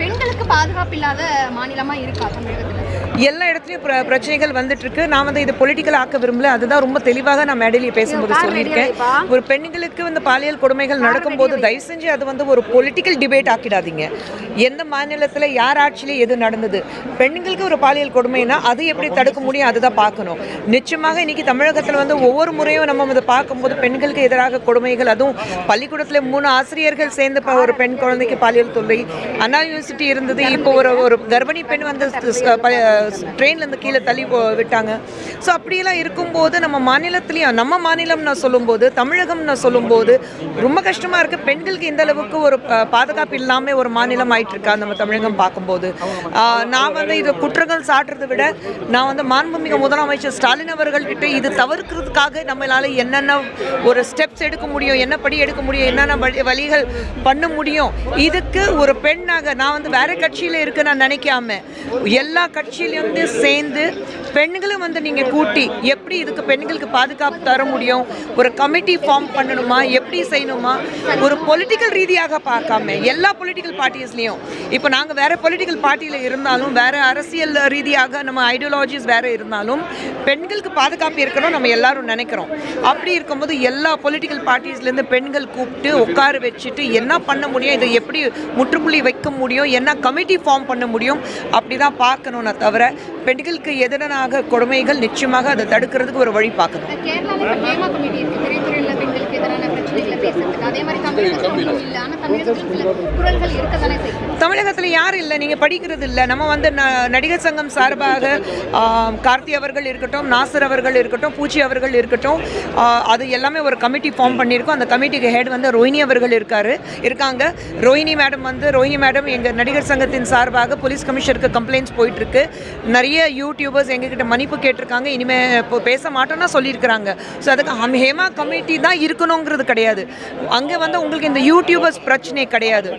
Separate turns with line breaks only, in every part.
பெண்களுக்கு பாதுகாப்பு இல்லாத மாநிலமா இருக்கா தமிழகத்துல?
எல்லா இடத்துலையும் பிர பிரச்சனைகள் வந்துட்டு இருக்கு நான் வந்து இது பொலிட்டிக்கல் ஆக்க விரும்பல. அதுதான் ரொம்ப தெளிவாக நான் மேடையிலேயே பேசும்போது சொல்லியிருக்கேன். ஒரு பெண்களுக்கு வந்து பாலியல் கொடுமைகள் நடக்கும்போது தயவு செஞ்சு அது வந்து ஒரு பொலிட்டிக்கல் டிபேட் ஆக்கிடாதீங்க. எந்த மாநிலத்தில் யார் ஆட்சியில் எது நடந்தது பெண்களுக்கு ஒரு பாலியல் கொடுமைனா அது எப்படி தடுக்க முடியும் அதுதான் பார்க்கணும். நிச்சயமாக இன்னைக்கு தமிழகத்தில் வந்து ஒவ்வொரு முறையும் நம்ம அதை பார்க்கும்போது பெண்களுக்கு எதிராக கொடுமைகள் அதுவும் பள்ளிக்கூடத்தில் மூணு ஆசிரியர்கள் சேர்ந்து ஒரு பெண் குழந்தைக்கு பாலியல் தொல்லை அண்ணா யூனிவர்சிட்டி இருந்தது. இப்போ ஒரு ஒரு கர்ப்பிணி பெண் வந்து ட்ரெயின்லேருந்து கீழே தள்ளி போ- விட்டாங்க. ஸோ அப்படியெல்லாம் இருக்கும்போது நம்ம மாநிலத்துலேயும் நம்ம மாநிலம் நான் சொல்லும்போது தமிழகம் நான் சொல்லும்போது ரொம்ப கஷ்டமாக இருக்குது பெண்களுக்கு இந்த அளவுக்கு ஒரு பாதுகாப்பு இல்லாமல் ஒரு மாநிலம் ஆயிட்டு இருக்கா நம்ம தமிழகம் பார்க்கும்போது. நான் வந்து இது குற்றங்கள் சாட்டுறதை விட நான் வந்து மாண்புமிகு முதலமைச்சர் ஸ்டாலின் அவர்கள்கிட்ட இது தவிர்க்கிறதுக்காக நம்மளால என்னென்ன ஒரு ஸ்டெப்ஸ் எடுக்க முடியும் என்ன படி எடுக்க முடியும் என்னென்ன வழி வழிகள் பண்ண முடியும் இதுக்கு ஒரு பெண்ணாக நான் வந்து வேற கட்சியில் இருக்கு நான் நினைக்காம. எல்லா கட்சியிலேருந்து சேர்ந்து பெண்களும் வந்து நீங்கள் கூட்டி எப்படி இதுக்கு பெண்களுக்கு பாதுகாப்பு தர முடியும்? ஒரு கமிட்டி ஃபார்ம் பண்ணணுமா? எப்படி செய்யணுமா? ஒரு பொலிட்டிக்கல் ரீதியாக பார்க்காம எல்லா பொலிட்டிக்கல் பார்ட்டிஸ்லேயும் இப்போ நாங்கள் வேற பொலிட்டிக்கல் பார்ட்டியில் இருந்தாலும் வேற அரசியல் ரீதியாக நம்ம ஐடியாலஜிஸ் வேற இருந்தாலும் பெண்களுக்கு பாதுகாப்பு இருக்கணும் நம்ம எல்லாரும் நினைக்கிறோம். அப்படி இருக்கும்போது எல்லா பொலிட்டிக்கல் பார்ட்டிஸ்லேருந்து பெண்கள் கூப்பிட்டு உட்கார வச்சுட்டு என்ன பண்ண முடியும்? இதை எப்படி முற்றுப்புள்ளி வைக்க முடியும்? என்ன கமிட்டி ஃபார்ம் பண்ண முடியும் அப்படி தான் பார்க்கணும்னா தவிர பெண்களுக்கு எதிரான கொடுமைகள் நிச்சயமாக அதை தடுக்கிறதுக்கு ஒரு வழி பார்க்கணும்.
பிரச்சனைகளை பேசுறதுக்கு? அதே மாதிரி தமிழகத்தில் இல்லை ஆனால் தமிழகத்தில் சில குரல்கள் இருக்க தானே செய்யும்.
தமிழகத்தில் யாரும் இல்லை? நீங்கள் படிக்கிறது இல்லை. நம்ம வந்து ந- நடிகர் சங்கம் சார்பாக கார்த்தி அவர்கள் இருக்கட்டும் நாசர் அவர்கள் இருக்கட்டும் பூச்சி அவர்கள் இருக்கட்டும் அது எல்லாமே ஒரு கமிட்டி ஃபார்ம் பண்ணியிருக்கோம். அந்த கமிட்டிக்கு ஹெட் வந்து ரோஹினி அவர்கள் இருக்காரு. இருக்காங்க. ரோஹினி மேடம் வந்து ரோஹினி மேடம் எங்கள் நடிகர் சங்கத்தின் சார்பாக போலீஸ் கமிஷனருக்கு கம்ப்ளைண்ட்ஸ் போயிட்டுருக்கு. நிறைய யூடியூபர்ஸ் எங்ககிட்ட மன்னிப்பு கேட்டிருக்காங்க. இனிமேல் இப்போ பேச மாட்டோம்னா சொல்லியிருக்கிறாங்க. ஸோ அதுக்கு ஹம் ஹேமா கமிட்டி தான் இருக்கணுங்கிறது கிடையாது. அங்கே வந்து உங்களுக்கு இந்த யூடியூபர்ஸ் பிரச்சனை கிடையாது.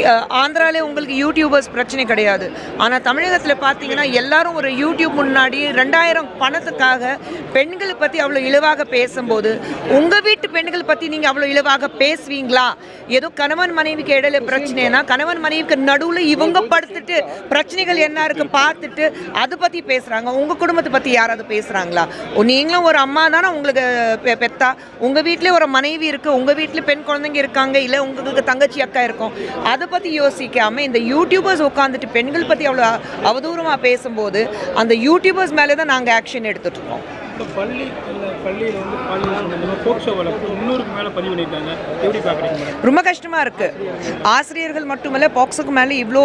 ஆந்திராலே உங்களுக்கு யூடியூபர்ஸ் பிரச்சனை கிடையாது. ஆனால் தமிழகத்தில் பார்த்தீங்கன்னா எல்லாரும் ஒரு யூடியூப் முன்னாடி ரெண்டாயிரம் பணத்துக்காக பெண்களை பற்றி அவ்வளோ இழிவாக பேசும்போது உங்கள் வீட்டு பெண்கள் பற்றி நீங்கள் அவ்வளோ இழிவாக பேசுவீங்களா? ஏதோ கணவன் மனைவிக்கு இடையில பிரச்சனைனா கணவன் மனைவிக்கு நடுவில் இவங்க படுத்துட்டு பிரச்சனைகள் என்ன இருக்கு பார்த்துட்டு அதை பற்றி பேசுகிறாங்க உங்கள் குடும்பத்தை பற்றி யாராவது பேசுகிறாங்களா நீங்களும் ஒரு அம்மா தானே உங்களுக்கு பெ- பெத்தா? உங்கள் வீட்டிலே ஒரு மனைவி இருக்குது உங்கள் வீட்டில் பெண் குழந்தைங்க இருக்காங்க இல்லை உங்களுக்கு தங்கச்சி அக்கா இருக்கும். அதை பற்றி யோசிக்காமல் இந்த யூடியூபர்ஸ் உட்காந்துட்டு பெண்கள் பற்றி அவ்வளோ அவதூறமாக பேசும்போது அந்த யூடியூபர்ஸ் மேலே தான் நாங்கள் ஆக்ஷன் எடுத்துட்டு இருக்கோம்.
இப்போ பள்ளி பள்ளியில் வந்து பாலியல் சம்பந்தமாக போக்சோ வழக்கு முன்னூறுக்கு மேலே பதிவு பண்ணியிருக்காங்க. எப்படி பார்க்குறீங்க
ரொம்ப கஷ்டமாக இருக்குது ஆசிரியர்கள் மட்டுமல்ல பாக்ஸுக்கு மேலே இவ்வளோ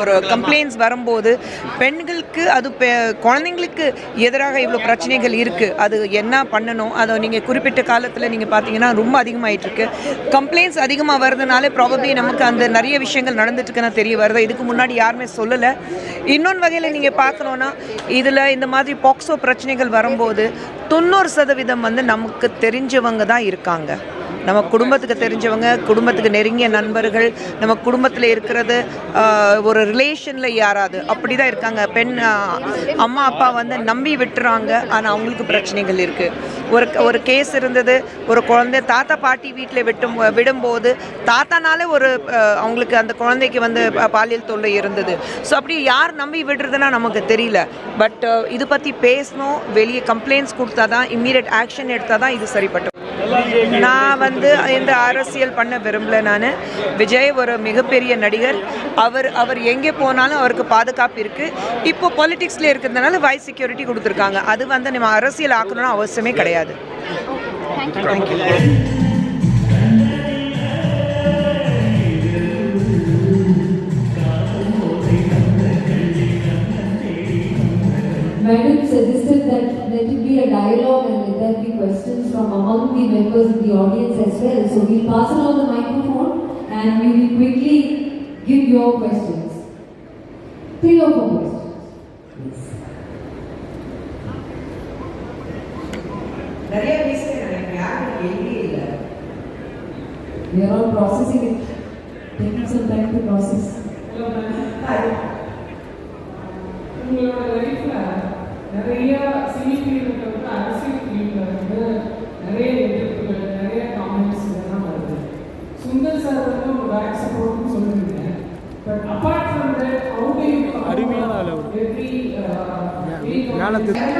ஒரு கம்ப்ளைண்ட்ஸ் வரும்போது பெண்களுக்கு அது பெ- குழந்தைங்களுக்கு எதிராக இவ்வளோ பிரச்சனைகள் இருக்குது அது என்ன பண்ணணும்? அதை நீங்கள் குறிப்பிட்ட காலத்தில் நீங்கள் பார்த்தீங்கன்னா ரொம்ப அதிகமாகிட்டுருக்கு கம்ப்ளைண்ட்ஸ் அதிகமாக வர்றதுனால ப்ராபப்ளி நமக்கு அந்த நிறைய விஷயங்கள் நடந்துட்டுருக்குன்னு தெரிய வருது. இதுக்கு முன்னாடி யாருமே சொல்லலை. இன்னொன்று வகையில் நீங்கள் பார்க்கணுன்னா இதில் இந்த மாதிரி பாக்ஸோ பிரச்சனைகள் வரும்போது தொண்ணூறு சதவீதம் வந்து நமக்கு தெரிஞ்சவங்க தான் இருக்காங்க. நம்ம குடும்பத்துக்கு தெரிஞ்சவங்க குடும்பத்துக்கு நெருங்கிய நண்பர்கள் நம்ம குடும்பத்தில் இருக்கிறது ஒரு ரிலேஷனில் யாராவது அப்படி தான் இருக்காங்க. பெண் அம்மா அப்பா வந்து நம்பி விட்டுறாங்க. ஆனால் அவங்களுக்கு பிரச்சனைகள் இருக்குது ஒரு ஒரு கேஸ் இருந்தது. ஒரு குழந்தை தாத்தா பாட்டி வீட்டில் விட்டும் விடும்போது தாத்தானாலே ஒரு அவங்களுக்கு அந்த குழந்தைக்கு வந்து பா- பாலியல் தொல்லை இருந்தது. ஸோ அப்படி யார் நம்பி விடுறதுன்னா நமக்கு தெரியல. பட் இது பற்றி பேசணும். வெளியே கம்ப்ளைண்ட்ஸ் கொடுத்தா தான் இம்மீடியட் ஆக்ஷன் எடுத்தால் தான் இது சரிப்பட்டு நான் வந்து இந்த அரசியல் பண்ண விரும்பல நான். விஜய் ஒரு மிகப்பெரிய நடிகர். அவர் அவர் எங்கே போனாலும் அவருக்கு பாதுகாப்பு இருக்குது இப்போ பொலிட்டிக்ஸில் இருக்கிறதுனால வைஸ் செக்யூரிட்டி கொடுத்துருக்காங்க. அது வந்து நம்ம அரசியல் ஆக்கணும்னு அவசியமே கிடையாது.
Madam suggested that there should be a dialogue and let there be questions. from among the members of the audience as well. So we'll pass along the microphone and we will quickly give your questions. Three or four questions.
நிறைய பேசுகிறேன் யாரும் எங்கேயே இல்லை
We are all processing it. Taking some time to process.
உங்களோட லைஃப்ல நிறைய சினி பேக் சப்போர்ட்னு சொல்லுவீங்க but apart from that how அருமையான அளவு.
மேல தெரியும்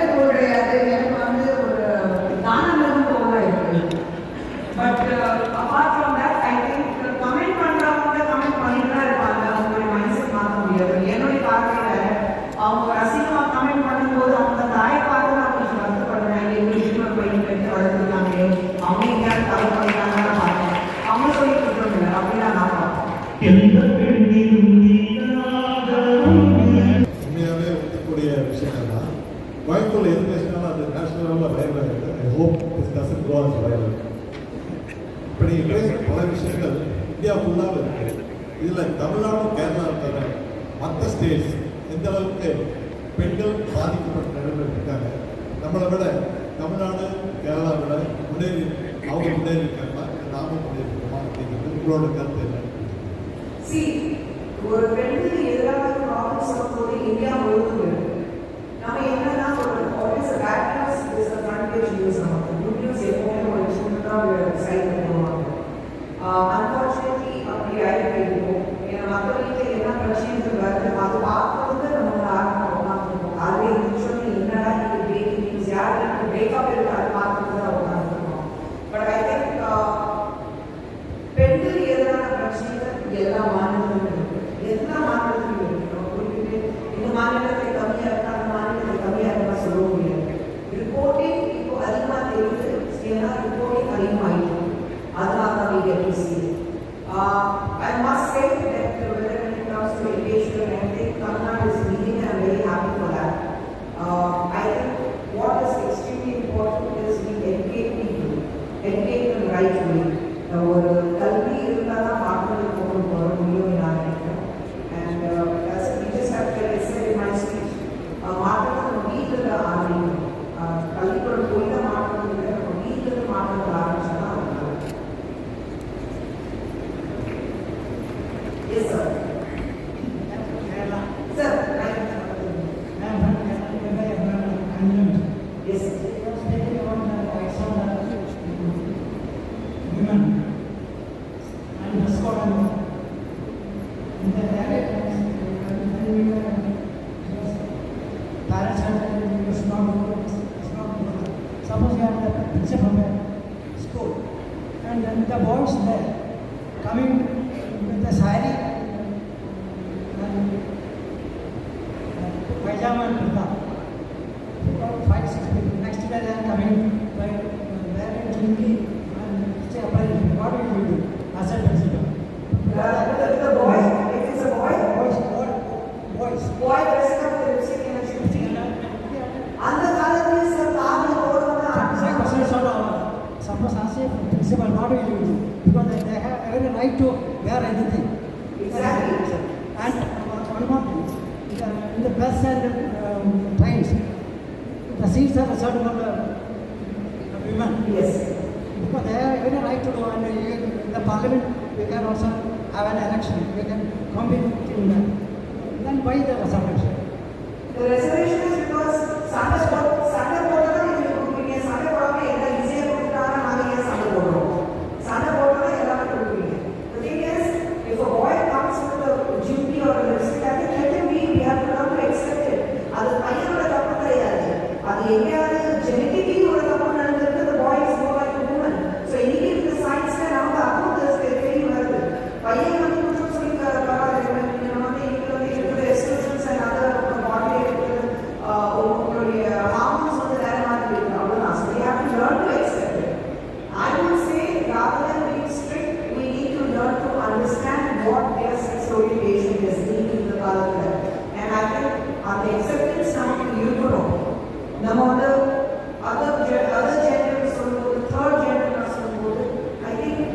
விஷயங்கள் இந்தியா ஃபுல்லாக இருக்குது இதில் தமிழ்நாடும் கேரளா இருக்கிற மற்ற ஸ்டேட்ஸ் எந்த அளவுக்கு பெண்கள் பாதிக்கப்பட்ட நிலைமையில் இருக்காங்க நம்மளை விட தமிழ்நாடு கேரளா விட முன்னேறி அவங்க முன்னேறி இருக்காங்களா நாமும் முன்னேறி இருக்கோமா அப்படிங்கிறது உங்களோட
கைத்தொழில் ஒரு கல்வி இருந்தால் தான் மக்களுக்கு போகும் போகிற முடியும் நான்
it's a school. And then the boys there coming with the sari and pajama and. About five, six people. impossible not to use because they, they have every right to wear anything.
Exactly.
And one more thing, in the, in the bus and um, the seats are reserved for the women.
Yes.
Because they have every right to go and uh, in the parliament we can also have an election. We can compete in that. Then why the reservation?
The reservation is because Sanders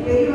E aí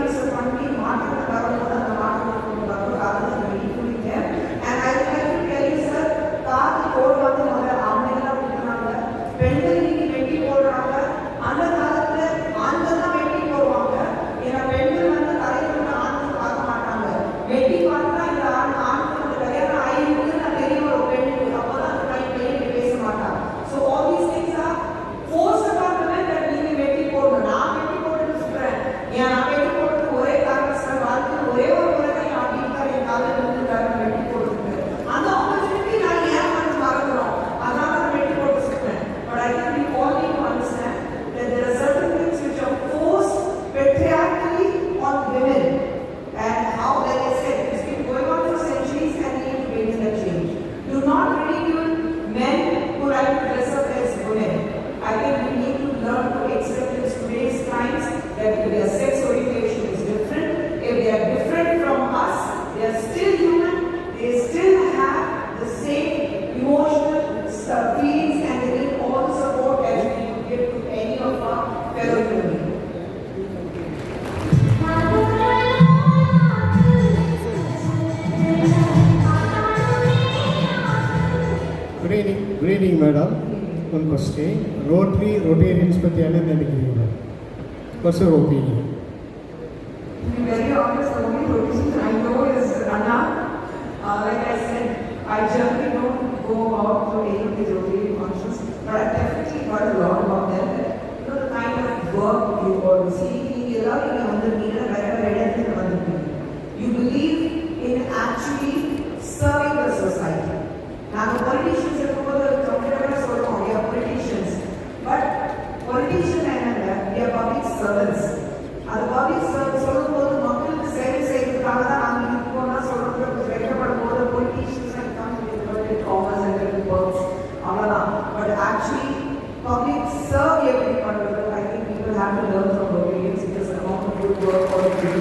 but
அப்பா good evening madam one question Rotary Rotarians பற்றி என்ன நினைக்கிறீங்க what's your opinion
To be very honest, the only position I know is Anna. Uh, like I said, I generally don't go out to any of these Rotary functions, but I've definitely heard a lot about them. You know, the kind of work you all see, நீங்க எல்லாரும் இங்க வந்திருக்கீங்க, வேற வேற இடத்துல வந்திருக்கீங்க. You believe in actually serving the society. நாங்க politicians இருக்கும்போது comfortable சொல்றோம், we are politicians. But politician என்னங்க, we are public servants. அது பப்ளிக் சர்வீஸ் சொல்லும்போது மக்களுக்கு சேவை செய்யறதுக்காக தான் நாங்கள் இருக்கோம்னா சொல்றது கொஞ்சம் வெட்டப்படும் போது politicians and company commerce and works அவ்வளோதான் பட் ஆக்சுவலி பப்ளிக் சர்வ் எப்படி பண்ணுறது I think people have to learn from opinions it is amount of good work for to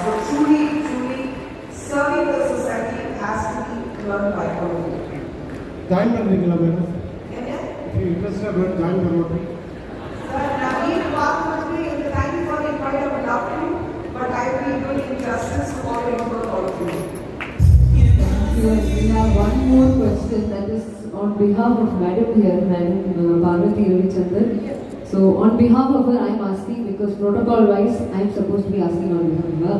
so truly truly serving the society has to be learn by all
join பண்ணுறீங்களா madam
என்ன
if you interested about join the Rotary
But Naveen Parkmanji, in the thank you for the invite, I would love to, but I will be doing injustice to all of you, all of you.
Yes, we have one more question that is on behalf of Madam here, Madam uh, Parvati Ravichandran. So on behalf of her, I am asking because protocol wise, I am supposed to be asking on behalf of her.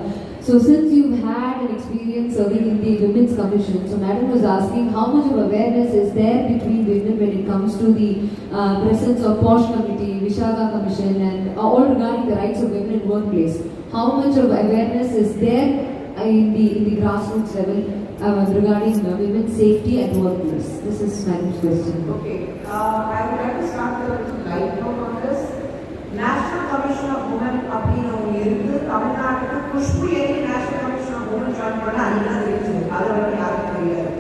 So since you've had an experience serving in the Women's Commission, so Madam was asking how much of awareness is there between women when it comes to the uh, presence of POSH Committee, Vishaka Commission and all regarding the rights of women in workplace. How much of awareness is there in the in the grassroots level uh, regarding uh, women's safety at workplace? This is Madam's question.
Okay, uh, I would like to start with a light note on this. National Commission of Women அப்படின்னு ஒன்று இருந்து தமிழ்நாட்டுக்கு குஷ்பு ஏறி National Commission of Women join பண்ண அன்னைக்கு தான் தெரிஞ்சது அது வரைக்கும் யாருக்கும் தெரியாது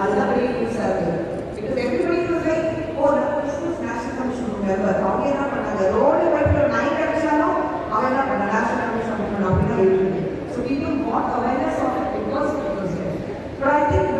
அதுதான் பெரிய நியூஸாக இருக்குது because everybody was like oh Khushbu National Commission member அவங்க என்ன பண்ணாங்க ரோடு பைப்பில் நைட் அடிச்சாலும் அவன் என்ன பண்ண நேஷனல் கமிஷன் ஆஃப் உமன் அப்படின்னு எழுதிருக்கு so people what awareness of it because it was But